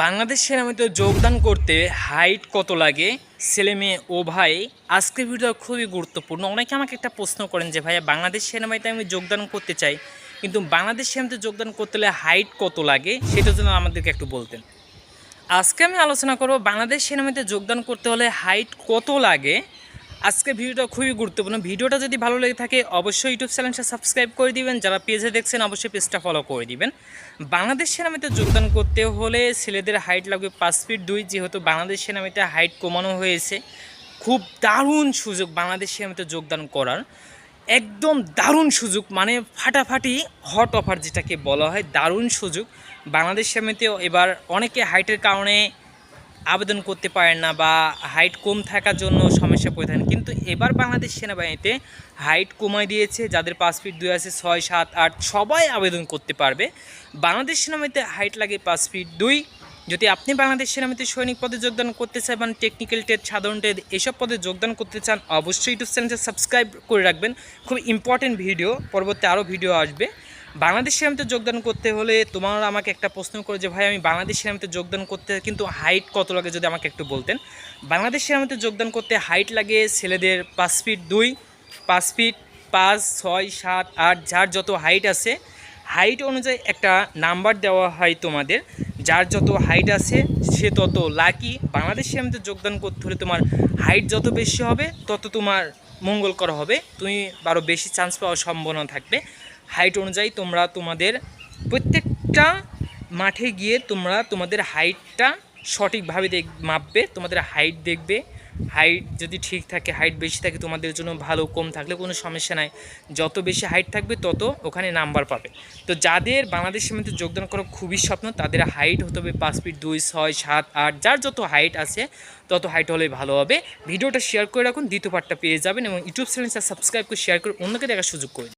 বাংলাদেশ সেনাবাহিনীতে যোগদান করতে হাইট কত লাগে? ছেলে মেয়ে, ও ভাই, আজকের ভিডিও খুবই গুরুত্বপূর্ণ। অনেকে আমাকে একটা প্রশ্ন করেন যে, ভাইয়া বাংলাদেশ সেনাবাহিনীতে আমি যোগদান করতে চাই, কিন্তু বাংলাদেশ সেনাবাহিনীতে যোগদান করতে হলে হাইট কত লাগে? সেটার জন্য আমাদেরকে একটু বলতেন। আজকে আমি আলোচনা করব বাংলাদেশ সেনাবাহিনীতে যোগদান করতে হলে হাইট কত লাগে? আজকে ভিডিওটা খুবই গুরুত্বপূর্ণ। ভিডিওটা যদি ভালো লেগে থাকে, অবশ্যই ইউটিউব চ্যানেলটা সাবস্ক্রাইব করে দিবেন। যারা পেজে দেখছেন, অবশ্যই পেজটা ফলো করে দিবেন। বাংলাদেশ সেনাবাহিনীতে যোগদান করতে হলে ছেলেদের হাইট লাগবে পাঁচ ফিট দুই, যেহেতু বাংলাদেশ সেনাবাহিনীতে হাইট কমানো হয়েছে। খুব দারুণ সুযোগ বাংলাদেশ সেনাবাহিনীতে যোগদান করার। একদম দারুণ সুযোগ মানে ফাটাফাটি হট অফার যেটাকে বলা হয়, দারুণ সুযোগ। বাংলাদেশ সেনাবাহিনীতে এবার অনেকে হাইটের কারণে আবেদন করতে পারেন না বা হাইট কম থাকার জন্য সমস্যা পড়ে থাকেন। কিন্তু এবার বাংলাদেশ সেনাবাহিনীতে হাইট কমায় দিয়েছে, যাদের পাঁচ ফিট দুই আছে, ছয়, সাত, আট, সবাই আবেদন করতে পারবে। বাংলাদেশ সেনাবাহিনীতে হাইট লাগে পাঁচ ফিট দুই। যদি আপনি বাংলাদেশ সেনাবাহিনীতে সৈনিক পদে যোগদান করতে চান বা টেকনিক্যাল টেট সাধারণ টেট এসব পদে যোগদান করতে চান, অবশ্যই ইউটিউব চ্যানেলটা সাবস্ক্রাইব করে রাখবেন। খুব ইম্পর্টেন্ট ভিডিও পরবর্তী আরও ভিডিও আসবে। বাংলাদেশ সেনাবাহিনীতে যোগদান করতে হলে তোমার আমাকে একটা প্রশ্ন করে যে, ভাই, আমি বাংলাদেশ সেনাবাহিনীতে যোগদান করতে, কিন্তু হাইট কত লাগে? যদি আমাকে একটু বলতেন। বাংলাদেশ সেনাবাহিনীতে যোগদান করতে হাইট লাগে ছেলেদের পাঁচ ফিট দুই, পাঁচ ফিট পাঁচ, ছয়, সাত, আট, যার যত হাইট আছে হাইট অনুযায়ী একটা নাম্বার দেওয়া হয় তোমাদের। যার যত হাইট আছে, সে তত লাকি বাংলাদেশ সেনাবাহিনীতে যোগদান করতে হলে তোমার হাইট যত বেশি হবে, তত তোমার মঙ্গল মঙ্গলকর হবে। তুমি আরও বেশি চান্স পাওয়ার সম্ভাবনা থাকবে। হাইট অনুযায়ী তোমরা তোমাদের প্রত্যেকটা মাঠে গিয়ে তোমরা তোমাদের হাইটটা সঠিকভাবে দেখ, মাপবে, তোমাদের হাইট দেখবে। হাইট যদি ঠিক থাকে হাইট বেশি থাকে, তোমাদের জন্য ভালো, কম থাকলে কোনো সমস্যা নাই। যত বেশি হাইট থাকবে, তত ওখানে নাম্বার পাবে। তো যাদের বাংলাদেশ সীমান্তে যোগদান করার খুবই স্বপ্ন, তাদের হাইট হতে হবে পাঁচ ফিট দুই, ছয়, সাত, আট, যার যত হাইট আছে, তত হাইট হলে ভালো হবে। ভিডিওটা শেয়ার করে রাখুন, দ্বিতীয় পার্টটা পেয়ে যাবেন এবং ইউটিউব চ্যানেলটা সাবস্ক্রাইব করে শেয়ার করে অন্যকে দেখার সুযোগ করে।